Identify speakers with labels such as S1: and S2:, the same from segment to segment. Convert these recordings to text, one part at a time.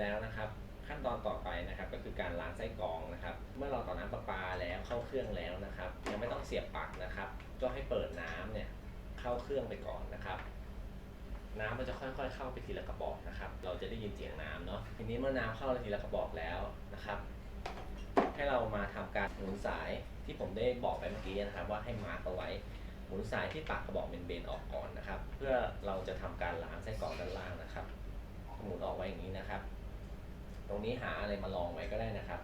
S1: แล้วนะครับขั้นตอนต่อไปนะครับก็คือการล้างไส้กรองนะครับ เมื่อเราต่อน้ำประปาแล้วเข้าเครื่องแล้วนะครับ ยังไม่ต้องเสียบปลั๊กนะครับ ก็ให้เปิดน้ำเนี่ยเข้าเครื่องไปก่อนนะครับน้ำมันจะค่อยๆ เข้าไปทีละกระบอกนะครับ เราจะได้ยินเสียงน้ำเนาะทีนี้เมื่อน้ำเข้าทีละกระบอกแล้วนะครับ ให้เรามาทำการหมุนสายที่ผมได้บอกไปเมื่อกี้นะครับ ว่าให้มาร์กเอาไว้หมุนสายที่ปากกระบอกเบนเบนๆออกก่อนนะครับ เพื่อเราจะทำการล้างไส้กรองด้านล่างนะครับหมุนออกไว้อย่างนี้นะครับ ตรงนี้หาอะไรมาลองไว้ก็ได้นะครับ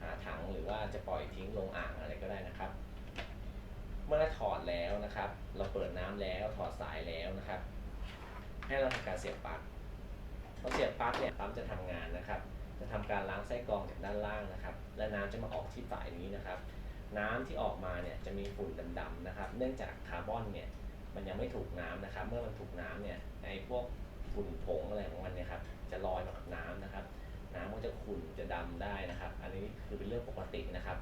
S1: หาถังหรือว่าจะปล่อยทิ้งลงอ่างอะไรก็ได้นะครับ เมื่อถอดแล้วนะครับ เราเปิดน้ำแล้วถอดสายแล้วนะครับ ให้เราทำการเสียบปลั๊กพอเสียบปลั๊กเนี่ยปั๊มจะทำงานนะครับ จะทำการล้างไส้กรองจากด้านล่างนะครับ และน้ำจะมาออกที่ฝายนี้นะครับ น้ำที่ออกมาเนี่ยจะมีฝุ่นดำๆนะครับ เนื่องจากคาร์บอนเนี่ยมันยังไม่ถูกน้ำนะครับ เมื่อมันถูกน้ำเนี่ยไอ้พวกฝุ่นผงอะไรของมันเนี่ยครับ จะลอยมากับน้ำนะครับ น้ำก็จะขุ่นจะดำได้นะครับ อันนี้คือเป็นเรื่องปกตินะครับ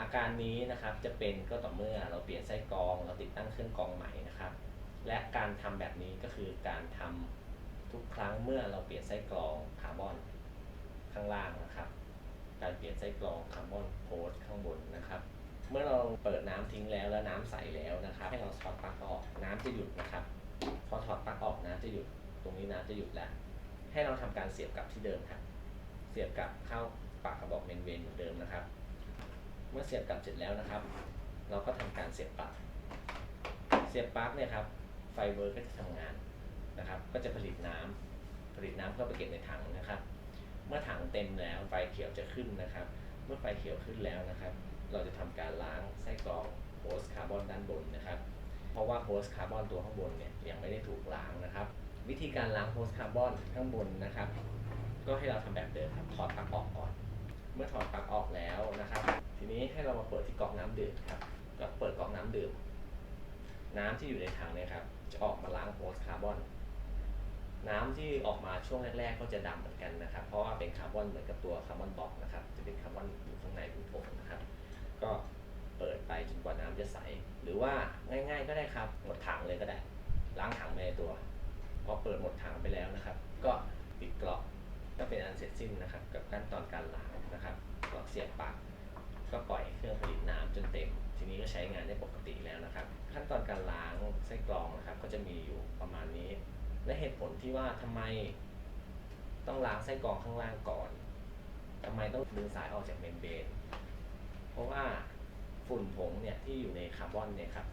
S1: อาการนี้นะครับจะเป็นก็ต่อเมื่อเราเปลี่ยนไส้กรอง เราติดตั้งเครื่องกรองใหม่นะครับ และการทำแบบนี้ก็คือการทำทุกครั้งเมื่อเราเปลี่ยนไส้กรองคาร์บอนข้างล่างนะครับ การเปลี่ยนไส้กรองคาร์บอนโพสข้างบนนะครับ เมื่อเราเปิดน้ำทิ้งแล้วแล้วน้ำใสแล้วนะครับ ให้เราถอดปลั๊กออกน้ำจะหยุดนะครับ พอถอดปลั๊กออกน้ำจะหยุด ตรงนี้น้ำจะหยุดแล้ว ให้เราทำการเสียบกลับที่เดิมครับ เสียบกลับเข้าปากกระบอกเมนเวนเหมือนเดิมนะครับ เมื่อเสียบกลับเสร็จแล้วนะครับ เราก็ทำการเสียบปลั๊กเสียบปลั๊กเนี่ยครับไฟเวอร์ก็จะทำงานนะครับ ก็จะผลิตน้ำผลิตน้ำเพื่อไปเก็บในถังนะครับ เมื่อถังเต็มแล้วไฟเขียวจะขึ้นนะครับ เมื่อไฟเขียวขึ้นแล้วนะครับ เราจะทำการล้างไส้กรองโฮสคาร์บอนด้านบนนะครับ เพราะว่าโฮสคาร์บอนตัวข้างบนเนี่ยยังไม่ได้ถูกล้างน วิธีการล้างโฮสต์คาร์บอนข้างบนนะครับ ก็ให้เราทำแบบเดิมครับถอดปลั๊กออกก่อน เมื่อถอดปลั๊กออกแล้วนะครับ ทีนี้ให้เรามาเปิดที่ก๊อกน้ำดื่มครับก็เปิดก๊อกน้ำดื่ม น้ำที่อยู่ในถังเนี่ยครับจะออกมาล้างโฮสต์คาร์บอนน้ำที่ออกมาช่วงแรก ๆ ก็จะดำเหมือนกันนะครับ เพราะว่าเป็นคาร์บอนเหมือนกับตัวคาร์บอนบล็อกนะครับ จะเป็นคาร์บอนอยู่ข้างในเป็นผงนะครับ ก็เปิดไปจนกว่าน้ำจะใส หรือว่าง่าย ๆ ก็ได้ครับหมดถังเลยก็ได้ ล้างถังไปในตัว พอเปิดหมดถังไปแล้วนะครับ ก็ปิดกรอกก็เป็นอันเสร็จสิ้นนะครับ กับขั้นตอนการล้างนะครับกรอกเสียบปลั๊กก็ปล่อยเครื่องผลิตน้ำจนเต็ม ทีนี้ก็ใช้งานได้ปกติแล้วนะครับ ขั้นตอนการล้างไส้กรองนะครับ ก็จะมีอยู่ประมาณนี้ และเหตุผลที่ว่าทำไมต้องล้างไส้กรองข้างล่างก่อนทำไมต้องดึงสายออกจากเมมเบรนเพราะว่าฝุ่นผงเนี่ยที่อยู่ในคาร์บอนเนี่ยครับ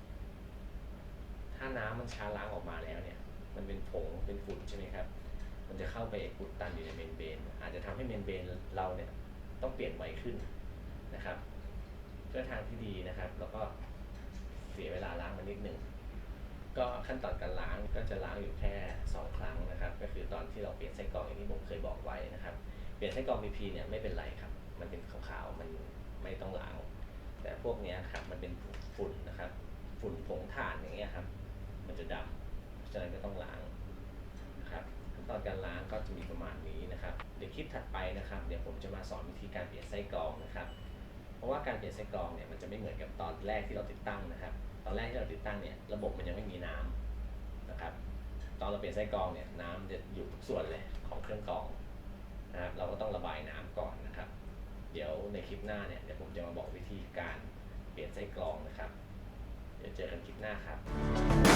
S1: ถ้าน้ำมันช้าล้างออกมาแล้วเนี่ย มันเป็นผงเป็นฝุ่นใช่ไหมครับ มันจะเข้าไปอุดตันอยู่ในเมมเบน อาจจะทำให้เมมเบนเราเนี่ยต้องเปลี่ยนไวขึ้นนะครับเพื่อทางที่ดีนะครับ แล้วก็เสียเวลาล้างมันนิดหนึ่งก็ขั้นตอนการล้างก็จะล้างอยู่แค่ 2 ครั้งนะครับ ก็คือตอนที่เราเปลี่ยนไส้กรองอย่างที่ผมเคยบอกไว้นะครับ เปลี่ยนไส้กรอง PP เนี่ยไม่เป็นไรครับ มันเป็นขาวๆมันไม่ต้องล้าง แต่พวกนี้ครับมันเป็นฝุ่นนะครับ ฝุ่นผงถ่านอย่างเงี้ยครับ มันจะดำเพรา ฉะนั้นก็ต้องล้างนะครับขั้นตอนการล้างก็จะมีประมาณนี้นะครับ เดี๋ยวคลิปถัดไปนะครับ เดี๋ยวผมจะมาสอนวิธีการเปลี่ยนไส้กรองนะครับ เพราะว่าการเปลี่ยนไส้กรองเนี่ยมันจะไม่เหมือนกับตอนแรกที่เราติดตั้งนะครับ ตอนแรกที่เราติดตั้งเนี่ยระบบมันยังไม่มีน้ำนะครับ ตอนเราเปลี่ยนไส้กรองเนี่ยน้ำจะอยู่ทุกส่วนเลยของเครื่องกรองนะครับเราก็ต้องระบายน้ำก่อนนะครับ เดี๋ยวในคลิปหน้าเนี่ยเดี๋ยวผมจะมาบอกวิธีการเปลี่ยนไส้กรองนะครับ เดี๋ยวเจอกันคลิปหน้าครับ